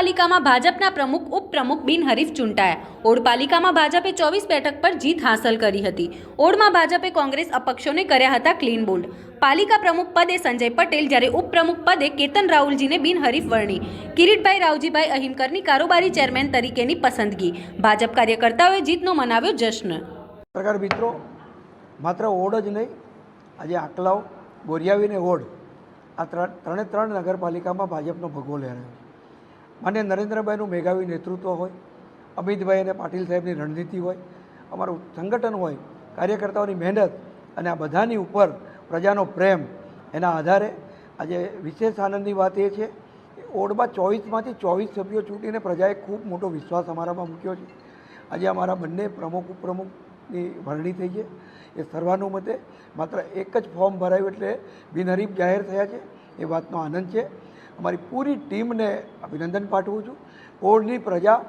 પાલિકામાં ભાજપના પ્રમુખ, ઉપપ્રમુખ બિનહરીફ ચૂંટાયા. ઓડ પાલિકામાં ભાજપે ચોવીસ બેઠક પર જીત હાંસલ કરી હતી. ઓડમાં ભાજપે કોંગ્રેસ અપક્ષોને કર્યા હતા ક્લીન બોલ્ડ. પાલિકા પ્રમુખ પદે સંજય પટેલ, જ્યારે ઉપપ્રમુખ પદે કેતન રાહુલજીને બિનહરીફ વર્ણી. કિરીટભાઈ રાવજીભાઈ અહિમકરની કારોબારી ચેરમેન તરીકેની પસંદગી. ભાજપ કાર્યકર્તાઓએ જીતનો મનાવ્યો જશ્ન. પ્રકાર મિત્રો, માત્ર ઓડ જ નહીં, આજે આકલાવ બોરિયાવીને ઓડ. આ ત્રણ ત્રણે નગરપાલિકામાં ભાજપનો ભગવો લહેરાયો. માન્ય નરેન્દ્રભાઈનું મેઘાવી નેતૃત્વ હોય, અમિતભાઈ અને પાટીલ સાહેબની રણનીતિ હોય, અમારું સંગઠન હોય, કાર્યકર્તાઓની મહેનત અને આ બધાની ઉપર પ્રજાનો પ્રેમ એના આધારે આજે વિશેષ આનંદની વાત એ છે, કે ઓડમાં ચોવીસમાંથી ચોવીસ સભ્યો ચૂંટીને પ્રજાએ ખૂબ મોટો વિશ્વાસ અમારામાં મૂક્યો છે. આજે અમારા બંને પ્રમુખ, ઉપપ્રમુખની વરણી થઈ છે. એ સર્વાનુમતે માત્ર એક જ ફોર્મ ભરાયું એટલે બિનહરીફ જાહેર થયા છે. એ વાતનો આનંદ છે. અમારી પૂરી ટીમને અભિનંદન પાઠવું છું. ઓળની પ્રજા,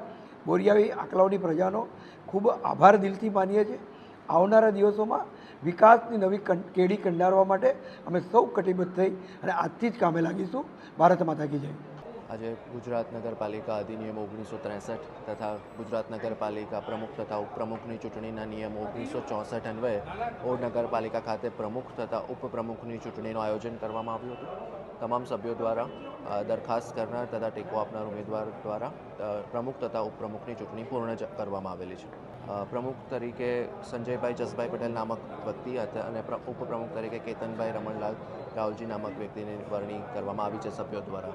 બોરિયાવી આકલાવની પ્રજાનો ખૂબ આભાર દિલથી માનીએ છીએ. આવનારા દિવસોમાં વિકાસની નવી કેડી કંડારવા માટે અમે સૌ કટિબદ્ધ થઈ અને આજથી જ કામે લાગીશું. ભારત માતા કી જય. આજે ગુજરાત નગરપાલિકા અધિનિયમ ઓગણીસો ત્રેસઠ તથા ગુજરાત નગરપાલિકા પ્રમુખ તથા ઉપપ્રમુખની ચૂંટણીના નિયમ ઓગણીસો ચોસઠ અન્વયે ઓડ નગરપાલિકા ખાતે પ્રમુખ તથા ઉપપ્રમુખની ચૂંટણીનું આયોજન કરવામાં આવ્યું હતું. તમામ સભ્યો દ્વારા દરખાસ્ત કરનાર તથા ટેકો આપનાર ઉમેદવાર દ્વારા પ્રમુખ તથા ઉપપ્રમુખની ચૂંટણી પૂર્ણ કરવામાં આવેલી છે. પ્રમુખ તરીકે સંજયભાઈ જસભાઈ પટેલ નામક વ્યક્તિ હતા અને પ્ર- ઉપપ્રમુખ તરીકે કેતનભાઈ રમણલાલ રાવલજી નામક વ્યક્તિની વરણી કરવામાં આવી છે સભ્યો દ્વારા.